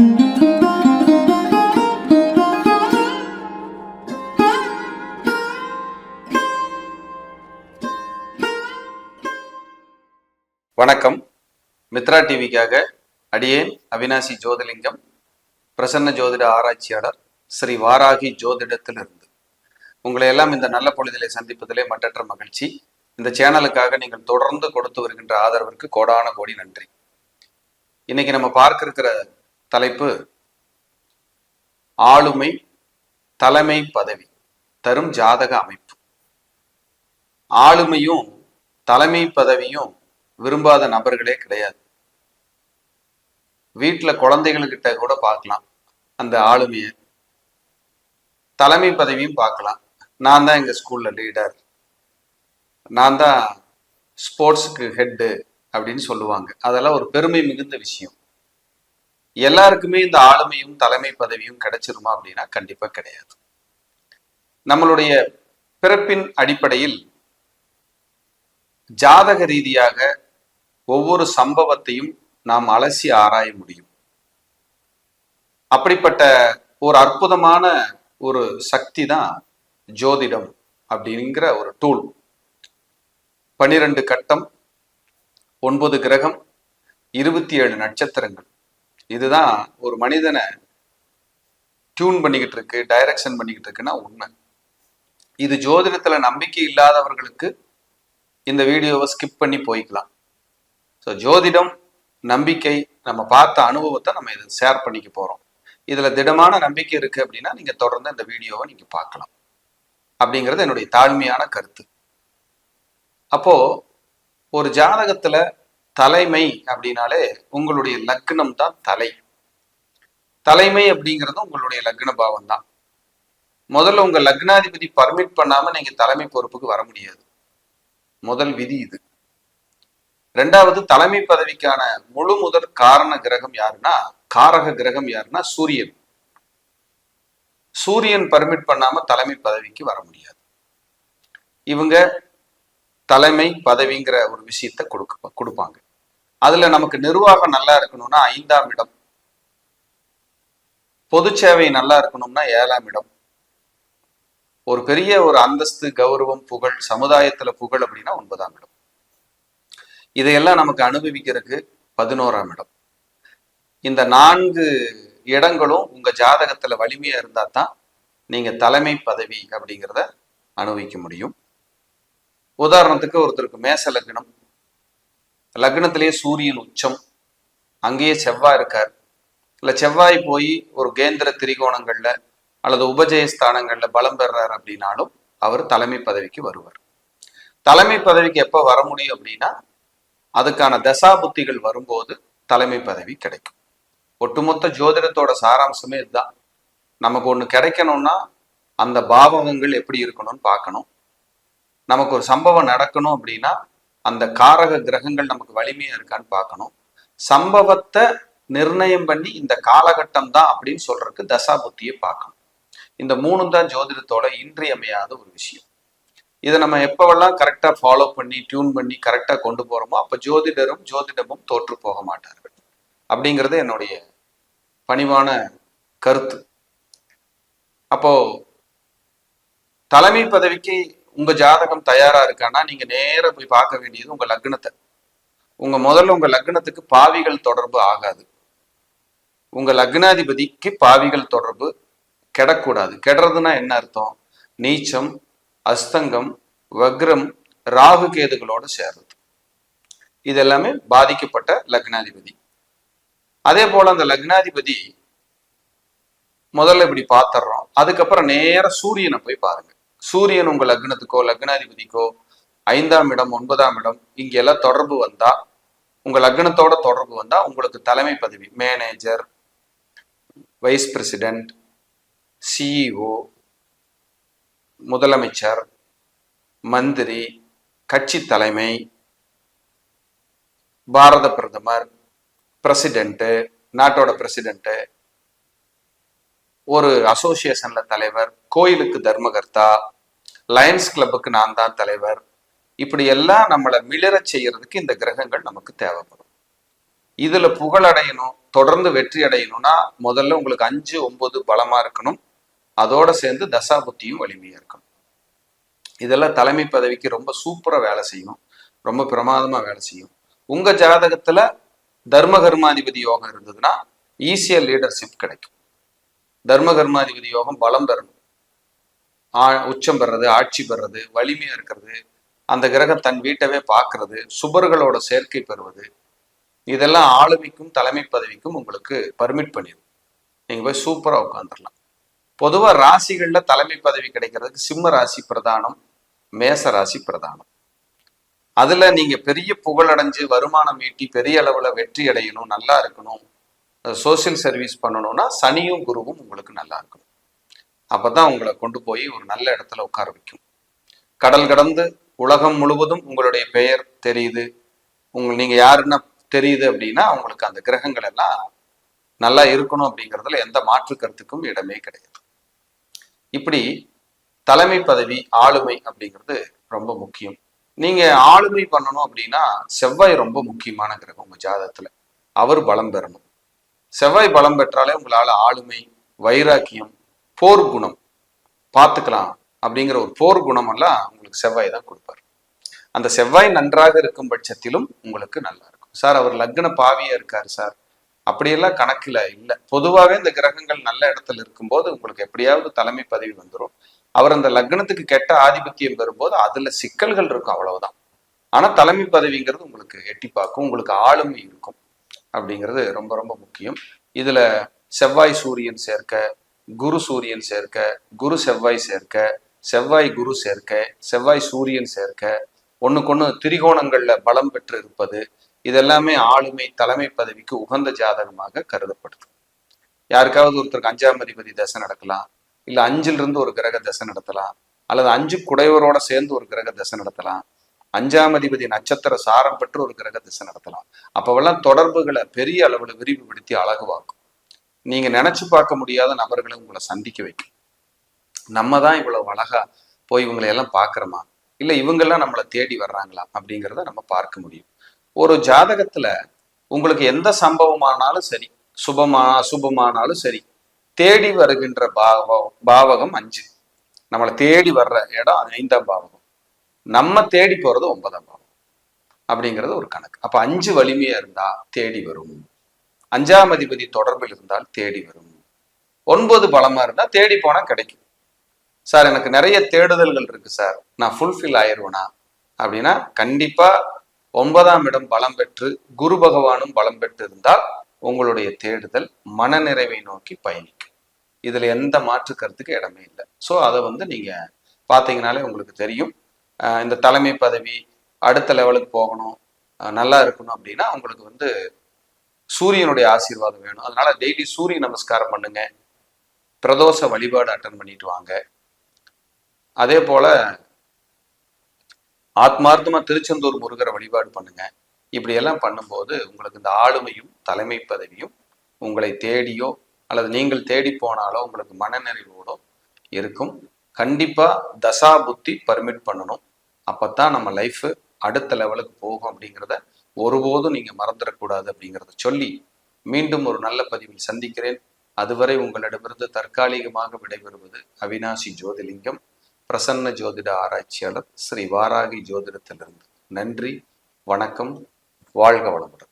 வணக்கம். மித்ரா டிவிக்காக அடியேன் அவினாசி ஜோதிலிங்கம் பிரசன்ன ஜோதிட ஆராய்ச்சியாளர் ஸ்ரீ வாராகி ஜோதிடத்திலிருந்து. உங்களை எல்லாம் இந்த நல்ல பொழுதிலே சந்திப்பதிலே மற்றற்ற மகிழ்ச்சி. இந்த சேனலுக்காக நீங்கள் தொடர்ந்து கொடுத்து வருகின்ற ஆதரவிற்கு கோடான கோடி நன்றி. இன்னைக்கு நம்ம பார்க்க இருக்கிற தலைப்பு ஆளுமை தலைமை பதவி தரும் ஜாதக அமைப்பு. ஆளுமையும் தலைமை பதவியும் விரும்பாத நபர்களே கிடையாது. வீட்டில் குழந்தைகள்கிட்ட கூட பார்க்கலாம் அந்த ஆளுமையை. தலைமை பதவியும் பார்க்கலாம். நான் தான் எங்கள் ஸ்கூலில் லீடர் நான் தான் ஸ்போர்ட்ஸுக்கு ஹெட்டு அப்படின்னு சொல்லுவாங்க. அதெல்லாம் ஒரு பெருமை மிகுந்த விஷயம். எல்லாருக்குமே இந்த ஆளுமையும் தலைமை பதவியும் கிடைச்சிருமா அப்படின்னா கண்டிப்பா கிடையாது. நம்மளுடைய பிறப்பின் அடிப்படையில் ஜாதக ரீதியாக ஒவ்வொரு சம்பவத்தையும் நாம் அலசி ஆராய முடியும். அப்படிப்பட்ட ஒரு அற்புதமான ஒரு சக்தி தான் ஜோதிடம் அப்படிங்கிற ஒரு டூல் பனிரெண்டு கட்டம் ஒன்பது கிரகம் இருபத்தி ஏழு நட்சத்திரங்கள். இதுதான் ஒரு மனிதனை டியூன் பண்ணிக்கிட்டு இருக்கு டைரக்ஷன் பண்ணிக்கிட்டு இருக்குன்னா உண்மை. இது ஜோதிடத்துல நம்பிக்கை இல்லாதவர்களுக்கு இந்த வீடியோவை ஸ்கிப் பண்ணி போய்க்கலாம். ஸோ ஜோதிடம் நம்பிக்கை நம்ம பார்த்த அனுபவத்தை நம்ம இதை ஷேர் பண்ணிக்க போறோம். இதுல திடமான நம்பிக்கை இருக்கு அப்படின்னா நீங்க தொடர்ந்து இந்த வீடியோவை நீங்க பார்க்கலாம். அப்படிங்கிறது என்னுடைய தாழ்மையான கருத்து. அப்போ ஒரு ஜாதகத்துல தலைமை அப்படின்னாலே உங்களுடைய லக்னம் தான் தலை. தலைமை அப்படிங்கிறது உங்களுடைய லக்ன பாவம் தான். முதல்ல உங்க லக்னாதிபதி பர்மிட் பண்ணாம நீங்க தலைமை பொறுப்புக்கு வர முடியாது. முதல் விதி இது. ரெண்டாவது தலைமை பதவிக்கான முழு முதல் காரண கிரகம் யாருன்னா காரக கிரகம் யாருன்னா சூரியன். சூரியன் பர்மிட் பண்ணாம தலைமை பதவிக்கு வர முடியாது. இவங்க தலைமை பதவிங்கிற ஒரு விஷயத்த கொடுக்க கொடுப்பாங்க. அதுல நமக்கு நிர்வாகம் நல்லா இருக்கணும்னா ஐந்தாம் இடம். பொது சேவை நல்லா இருக்கணும்னா ஏழாம் இடம். ஒரு பெரிய ஒரு அந்தஸ்து கௌரவம் புகழ் சமுதாயத்துல புகழ் அப்படின்னா ஒன்பதாம் இடம். இதையெல்லாம் நமக்கு அனுபவிக்கிறதுக்கு பதினோராம் இடம். இந்த நான்கு இடங்களும் உங்க ஜாதகத்துல வலிமையா இருந்தா தான் நீங்க தலைமை பதவி அப்படிங்கிறத அனுபவிக்க முடியும். உதாரணத்துக்கு ஒருத்தருக்கு மேச லக்னம். லக்னத்திலேயே சூரியன் உச்சம். அங்கேயே செவ்வாய் இருக்கார். இல்ல செவ்வாய் போய் ஒரு கேந்திர திரிகோணங்கள்ல அல்லது உபஜயஸ்தானங்கள்ல பலம் பெறார் அப்படின்னாலும் அவர் தலைமை பதவிக்கு வருவார். தலைமை பதவிக்கு எப்ப வர முடியும் அப்படின்னா அதுக்கான தசா புத்திகள் வரும்போது தலைமை பதவி கிடைக்கும். ஒட்டுமொத்த ஜோதிடத்தோட சாராம்சமே இதுதான். நமக்கு ஒண்ணு கிடைக்கணும்னா அந்த பாவகங்கள் எப்படி இருக்கணும்னு பார்க்கணும். நமக்கு ஒரு சம்பவம் நடக்கணும் அப்படின்னா அந்த காரக கிரகங்கள் நமக்கு வலிமையா இருக்கான்னு பார்க்கணும். சம்பவத்தை நிர்ணயம் பண்ணி இந்த காலகட்டம் தான் அப்படின்னு சொல்றதுக்கு தசாபுத்தியை பார்க்கணும். இந்த மூணும் தான் ஜோதிடத்தோட இன்றியமையாத ஒரு விஷயம். இதை நம்ம எப்பவெல்லாம் கரெக்டா ஃபாலோ பண்ணி டியூன் பண்ணி கரெக்டா கொண்டு போறோமோ அப்ப ஜோதிடரும் ஜோதிடமும் தோற்று போக மாட்டார்கள். அப்படிங்கிறது என்னுடைய பணிவான கருத்து. அப்போ தலைமை பதவிக்கு உங்க ஜாதகம் தயாரா இருக்கான்னா நீங்க நேர போய் பார்க்க வேண்டியது உங்க லக்னத்தை. உங்க முதல்ல உங்க லக்னத்துக்கு பாவிகள் தொடர்பு ஆகாது. உங்க லக்னாதிபதிக்கு பாவிகள் தொடர்பு கெடக்கூடாது. கெடுறதுன்னா என்ன அர்த்தம்? நீச்சம் அஸ்தங்கம் வக்ரம் ராகு கேதுகளோட சேர்றது. இது எல்லாமே பாதிக்கப்பட்ட லக்னாதிபதி. அதே போல அந்த லக்னாதிபதி முதல்ல இப்படி பார்த்துடுறோம் அதுக்கப்புறம் நேர சூரியனை போய் பாருங்க. சூரியன் உங்க லக்னத்துக்கோ லக்னாதிபதிக்கோ ஐந்தாம் இடம் ஒன்பதாம் இடம் இங்க எல்லாம் தொடர்பு வந்தா உங்க லக்னத்தோட தொடர்பு வந்தா உங்களுக்கு தலைமை பதவி மேனேஜர் வைஸ் பிரசிடென்ட் சிஇஓ முதலமைச்சர் மந்திரி கட்சி தலைமை பாரத பிரதமர் பிரசிடென்ட்டு நாட்டோட பிரசிடென்ட்டு ஒரு அசோசியேஷன்ல தலைவர் கோயிலுக்கு தர்மகர்த்தா லயன்ஸ் கிளப்புக்கு நான் தான் தலைவர். இப்படி எல்லாம் நம்மளை மிளறச் செய்யறதுக்கு இந்த கிரகங்கள் நமக்கு தேவைப்படும். இதுல புகழடையணும் தொடர்ந்து வெற்றி அடையணும்னா முதல்ல உங்களுக்கு அஞ்சு ஒன்பது பலமா இருக்கணும். அதோட சேர்ந்து தசாபுத்தியும் வலிமையா இருக்கணும். இதெல்லாம் தலைமை பதவிக்கு ரொம்ப சூப்பரா வேலை செய்யும். ரொம்ப பிரமாதமா வேலை செய்யும். உங்க ஜாதகத்துல தர்ம கர்மாதிபதி யோகம் இருந்ததுன்னா ஈஸியா லீடர்ஷிப் கிடைக்கும். தர்ம கர்மாதிபதி யோகம் பலம் பெறணும் ஆ- உச்சம் பெறது ஆட்சி பெறது வலிமையா இருக்கிறது அந்த கிரகம் தன் வீட்டவே பார்க்கறது சுபர்களோட சேர்க்கை பெறுவது இதெல்லாம் ஆளுமைக்கும் தலைமை பதவிக்கும் உங்களுக்கு பர்மிட் பண்ணிடும் நீங்க போய் சூப்பரா உட்காந்துடலாம் பொதுவா ராசிகள்ல தலைமை பதவி கிடைக்கிறதுக்கு சிம்ம ராசி பிரதானம் மேச ராசி பிரதானம். அதுல நீங்க பெரிய புகழடைஞ்சு வருமானம் ஈட்டி பெரிய அளவுல வெற்றி அடையணும் நல்லா இருக்கணும் சோசியல் சர்வீஸ் பண்ணணும்னா சனியும் குருவும் உங்களுக்கு நல்லா இருக்கும் அப்பதான் உங்களை கொண்டு போய் ஒரு நல்ல இடத்துல உட்கார வைக்கும். கடல் கடந்து உலகம் முழுவதும் உங்களுடைய பெயர் தெரியுது. உங்க நீங்க யாருன்னா தெரியுது அப்படின்னா உங்களுக்கு அந்த கிரகங்கள் எல்லாம் நல்லா இருக்கணும் அப்படிங்கிறதுல எந்த மாற்று கருத்துக்கும் இடமே கிடையாது. இப்படி தலைமை பதவி ஆளுமை அப்படிங்கிறது ரொம்ப முக்கியம். நீங்க ஆளுமை பண்ணணும் அப்படின்னா செவ்வாய் ரொம்ப முக்கியமான கிரகம் உங்க ஜாதகத்துல. அவர் பலம் பெறணும். செவ்வாய் பலம் பெற்றாலே உங்களால ஆளுமை வைராக்கியம் போர் குணம் பார்த்துக்கலாம் அப்படிங்கிற ஒரு போர் குணம் எல்லாம் உங்களுக்கு செவ்வாய் தான் கொடுப்பார். அந்த செவ்வாய் நன்றாக இருக்கும் பட்சத்திலும் உங்களுக்கு நல்லா இருக்கும். சார் அவர் லக்ன பாவியா இருக்காரு சார். அப்படியெல்லாம் கணக்குல இல்லை. பொதுவாகவே இந்த கிரகங்கள் நல்ல இடத்துல இருக்கும்போது உங்களுக்கு எப்படியாவது தலைமை பதவி வந்துடும் அவர் அந்த லக்னத்துக்கு கெட்ட ஆதிபத்தியம் பெறும்போது அதுல சிக்கல்கள் இருக்கும் அவ்வளவுதான். ஆனா தலைமை பதவிங்கிறது உங்களுக்கு எட்டி பார்க்கும். உங்களுக்கு ஆளுமை இருக்கும். அப்படிங்கிறது ரொம்ப ரொம்ப முக்கியம். இதுல செவ்வாய் சூரியன் சேர்க்க குரு சூரியன் சேர்க்க குரு செவ்வாய் சேர்க்க செவ்வாய் குரு சேர்க்க செவ்வாய் சூரியன் சேர்க்க ஒன்றுக்கொன்று திரிகோணங்கள்ல பலம் பெற்று இருப்பது இதெல்லாமே ஆளுமை தலைமை பதவிக்கு உகந்த ஜாதகமாக கருதப்படுது. யாருக்காவது ஒருத்தருக்கு அஞ்சாம் அதிபதி தசை நடக்கலாம் இல்ல அஞ்சிலிருந்து ஒரு கிரக தசை நடத்தலாம் அல்லது அஞ்சு குடைவரோட சேர்ந்து ஒரு கிரக தசை நடத்தலாம் அஞ்சாம் அதிபதி நட்சத்திர சாரம் பெற்று ஒரு கிரக திசை நடத்தலாம். அப்பவெல்லாம் தொடர்புகளை பெரிய அளவுல விரிவுபடுத்தி அழகுவாக்கும் நீங்க நினைச்சு பார்க்க முடியாத நபர்களை உங்களை சந்திக்க வைக்கும். நம்ம தான் இவ்வளவு அழகா போய் இவங்களை எல்லாம் பாக்குறோமா இல்ல இவங்கெல்லாம் நம்மளை தேடி வர்றாங்களா? அப்படிங்கிறத நம்ம பார்க்க முடியும். ஒரு ஜாதகத்துல உங்களுக்கு எந்த சம்பவமானாலும் சரி சுபமா அசுபமானாலும் சரி தேடி வருகின்ற பாவ பாவகம் அஞ்சு. நம்மளை தேடி வர்ற இடம் ஐந்தாம் பாவகம். நம்ம தேடி போறது ஒன்பதாம் பாவம் அப்படிங்கிறது ஒரு கணக்கு. அப்ப அஞ்சு வலிமையா இருந்தா தேடி வரும். அஞ்சாம் அதிபதி தொடர்பில் இருந்தால் தேடி வரும். ஒன்பது பலமா இருந்தா தேடி போனா கிடைக்கும். சார் எனக்கு நிறைய தேடுதல்கள் இருக்கு சார். நான் ஃபுல்ஃபில் ஆயிருவேனா? அப்படின்னா கண்டிப்பா ஒன்பதாம் இடம் பலம் பெற்று குரு பகவானும் பலம் பெற்று இருந்தால் உங்களுடைய தேடுதல் மனநிறைவை நோக்கி பயணிக்கும். இதுல எந்த மாற்று கருத்துக்கு இடமே இல்லை. ஸோ அதை வந்து நீங்க பார்த்தீங்கனாலே உங்களுக்கு தெரியும். இந்த தலைமை பதவி அடுத்த லெவலுக்கு போகணும் நல்லா இருக்கணும் அப்படின்னா உங்களுக்கு வந்து சூரியனுடைய ஆசீர்வாதம் வேணும். அதனால டெய்லி சூரிய நமஸ்காரம் பண்ணுங்க. பிரதோஷ வழிபாடு அட்டன் பண்ணிட்டு வாங்க. அதே போல ஆத்மார்த்தமா திருச்செந்தூர் முருகரை வழிபாடு பண்ணுங்க. இப்படியெல்லாம் பண்ணும்போது உங்களுக்கு இந்த ஆளுமையும் தலைமை பதவியும் உங்களை தேடியோ அல்லது நீங்கள் தேடி போனாலோ உங்களுக்கு மனநிறைவோடோ இருக்கும். கண்டிப்பா தசா புத்தி பர்மிட் பண்ணணும். அப்பத்தான் நம்ம லைஃப் அடுத்த லெவலுக்கு போகும் அப்படிங்கிறத ஒருபோதும் நீங்க மறந்துடக்கூடாது அப்படிங்கிறத சொல்லி மீண்டும் ஒரு நல்ல பதிவில் சந்திக்கிறேன். அதுவரை உங்களிடமிருந்து தற்காலிகமாக விடைபெறுவது அவினாசி ஜோதிலிங்கம் பிரசன்ன ஜோதிட ஆராய்ச்சியாளர் ஸ்ரீ வாராகி ஜோதிடத்திலிருந்து. நன்றி வணக்கம் வாழ்க வளமுடன்.